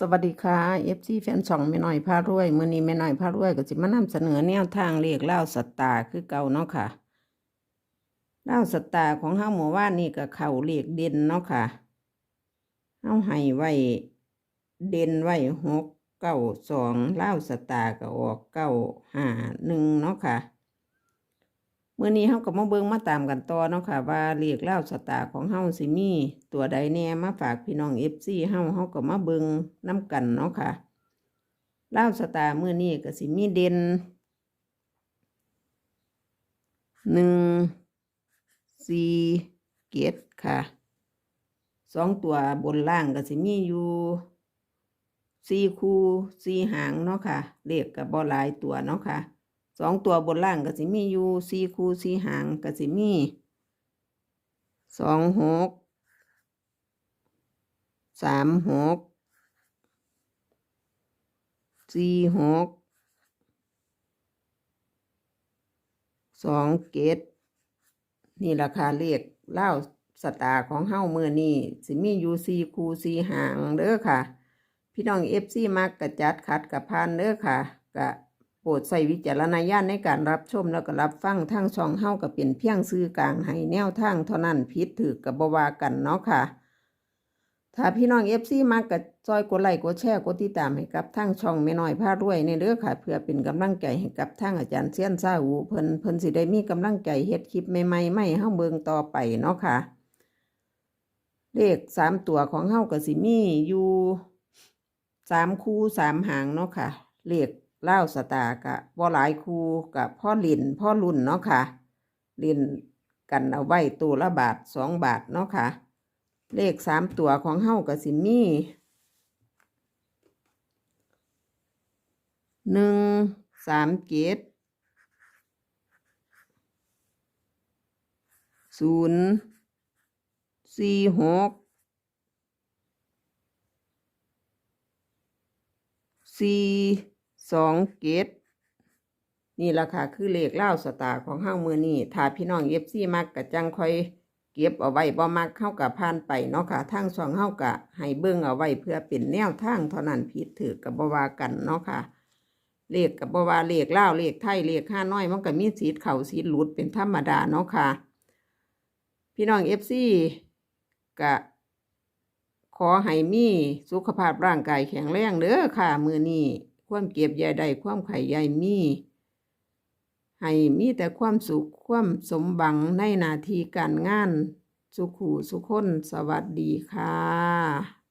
สวัสดีค่ะ FC แฟนช่องแม่น้อยพารวยมื้อนี้แม่น้อยพารวยก็สิมานำเสนอแนวทางเลขเล่าวสตาร์คือเก่าเนาะค่ะเล่าสตาร์ของเฮาหมู่ว่านนี่ก็เข้าเลขเด่นเนาะค่ะเฮาให้ไว้เด่นไว้หกเก้าสองเล่าสตาร์ก็ออกเก้าห้าหนึ่งเนาะค่ะ เมื้อนี้เฮาก็มาเบิงมาตามกันต่อเนาะค่ะ ว่าเลขเล่าสตาของเฮาสิมี ตัวใดแน่มาฝากพี่น้อง FC เฮาเฮาก็มาเบิงนํกันเนาะค่ะเล่าสตาร์มื้อนี้ก็สิมีเด่นหนึ่งสี่เกตค่ะสองตัวบนล่างก็สิมีอยู่สี่คู่สี่หางเนาะค่ะเลขกับบ่หลายตัวเนาะค่ะ สองตัวบนล่างก็สิมีอยู่สี่คู่สี่หางก็สิมีสองหกสามหกสี่หกสองเกตนี่ราคาเลขเล่าสตาร์ของเฮ้ามือนี่สิมีอยู่สี่คู่สี่หางเด้อค่ะ พี่น้องเอฟซีมักกระจัดขัดกับพานเด้อค่ะกะ โปรดใส่วิจารณญาณในการรับชมแล้วก็รับฟังทางช่องเฮากับเป็นเพียงซื้อกลางให้แนวทางเท่านั้นผิดถือกับบวากันเนาะค่ะ ถ้าพี่น้องเอฟซีมักกะจอยกดไลค์กดแชร์กดติดตามให้กับทางช่องแม่น้อยพารวยในเด้อค่ะ เพื่อเป็นกำลังใจให้กับทางอาจารย์เซียนซาหูเพิ่นเพิ่นสิได้มีกำลังใจเฮ็ดคลิปใหม่ๆไม่เฮาเบิ่งต่อไปเนาะค่ะเลขสามตัวของเฮาก็สิมีอยู่สามคู่สามหางเนาะค่ะเลข เล่าสตากะบ่หลายคูกับพ่อลินพ่อรุ่นเนาะค่ะล่นกันเอาไว้ตัวละบาทสองบาทเนาะค่ะ เลขสามตัวของเฮาก็สิมี่หนึ่งสามเจ็ดศูนย์สี่หกสี่ สองเกตนี่ราคาคือเลขเล่าสตาของเฮางมือนี่ถ้าพี่น้องเอฟซีมักกะจังคอยเก็บเอาไว้บ่มักเข้ากับผ่านไปเนาะค่ะทางช่องเฮากะให้เบิ่งเอาไว้เพื่อเป็นแนวทางเท่านั้นผิดถือกับบวากันเนาะค่ะเลขกับบวาเลขเล่าเลขไทยเลขห้าน้อยมันก็มีสีเข่าสีหลุดเป็นธรรมดาเนาะค่ะ พี่น้องเอฟซีกะขอให้มีสุขภาพร่างกายแข็งแรงเด้อค่ะมือนี้ ความเก็บใยใดความไข่ใยมีให้มีแต่ความสุขความสมบังในหนาทีการงาน สุขูสุขคนสวัสดีค่ะ